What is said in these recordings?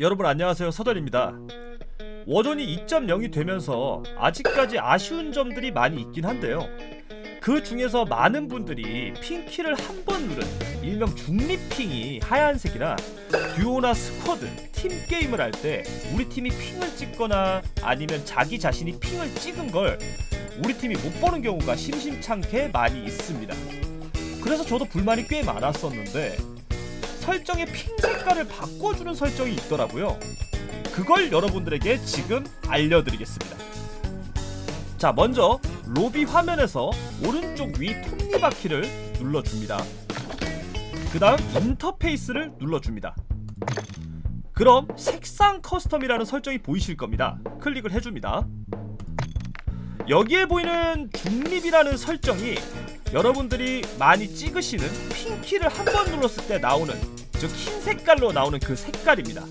여러분 안녕하세요 서던입니다. 워전이 2.0이 되면서 아직까지 아쉬운 점들이 많이 있긴 한데요. 그 중에서 많은 분들이 핑키를 한 번 누른 일명 중립핑이 하얀색이라 듀오나 스쿼드, 팀 게임을 할 때 우리 팀이 핑을 찍거나 아니면 자기 자신이 핑을 찍은 걸 우리 팀이 못 보는 경우가 심심찮게 많이 있습니다. 그래서 저도 불만이 꽤 많았었는데 설정의 핑 색깔을 바꿔주는 설정이 있더라고요. 그걸 여러분들에게 지금 알려드리겠습니다. 자, 먼저 로비 화면에서 오른쪽 위 톱니바퀴를 눌러줍니다. 그 다음 인터페이스를 눌러줍니다. 그럼 색상 커스텀이라는 설정이 보이실 겁니다. 클릭을 해줍니다. 여기에 보이는 중립이라는 설정이 여러분들이 많이 찍으시는 핑키를 한 번 눌렀을 때 나오는 즉 흰 색깔로 나오는 그 색깔입니다.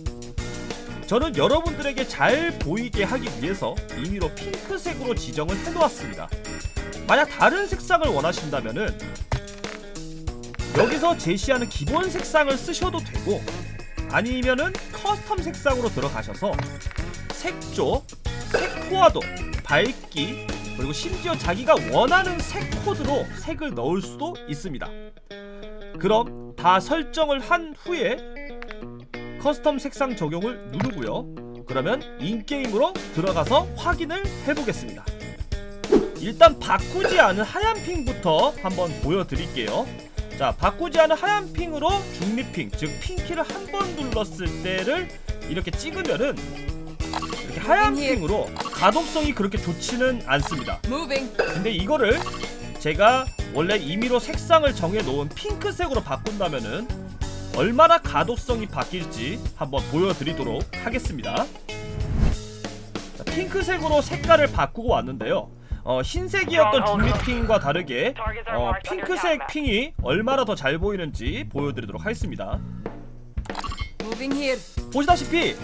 저는 여러분들에게 잘 보이게 하기 위해서 임의로 핑크색으로 지정을 해놓았습니다. 만약 다른 색상을 원하신다면은 여기서 제시하는 기본 색상을 쓰셔도 되고 아니면은 커스텀 색상으로 들어가셔서 색조, 색코어도, 밝기 그리고 심지어 자기가 원하는 색 코드로 색을 넣을 수도 있습니다. 그럼 다 설정을 한 후에 커스텀 색상 적용을 누르고요. 그러면 인게임으로 들어가서 확인을 해보겠습니다. 일단 바꾸지 않은 하얀 핑부터 한번 보여드릴게요. 자, 바꾸지 않은 하얀 핑으로 중립핑, 즉 핑키를 한 번 눌렀을 때를 이렇게 찍으면은 이렇게 하얀 핑으로 가독성이 그렇게 좋지는 않습니다. 근데 이거를 제가 원래 임의로 색상을 정해 놓은 핑크색으로 바꾼다면은 얼마나 가독성이 바뀔지 한번 보여드리도록 하겠습니다. 자, 핑크색으로 색깔을 바꾸고 왔는데요. 어, 흰색이었던 중립핑과 다르게 어, 핑크색 핑이 얼마나 더 잘 보이는지 보여드리도록 하겠습니다. Moving here. 보시다시피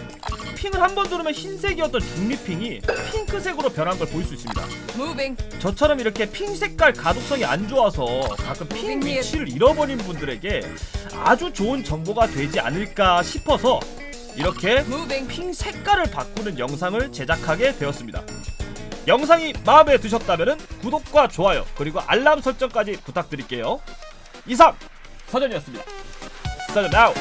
핑을 한 번 누르면 흰색이었던 중립핑이 핑크색으로 변한 걸 볼 수 있습니다. Moving. 저처럼 이렇게 핑 색깔 가독성이 안 좋아서 가끔 핑 위치를 잃어버린 분들에게 아주 좋은 정보가 되지 않을까 싶어서 이렇게. 핑 색깔을 바꾸는 영상을 제작하게 되었습니다. 영상이 마음에 드셨다면 구독과 좋아요 그리고 알람 설정까지 부탁드릴게요. 이상 서전이었습니다. 서전 아웃.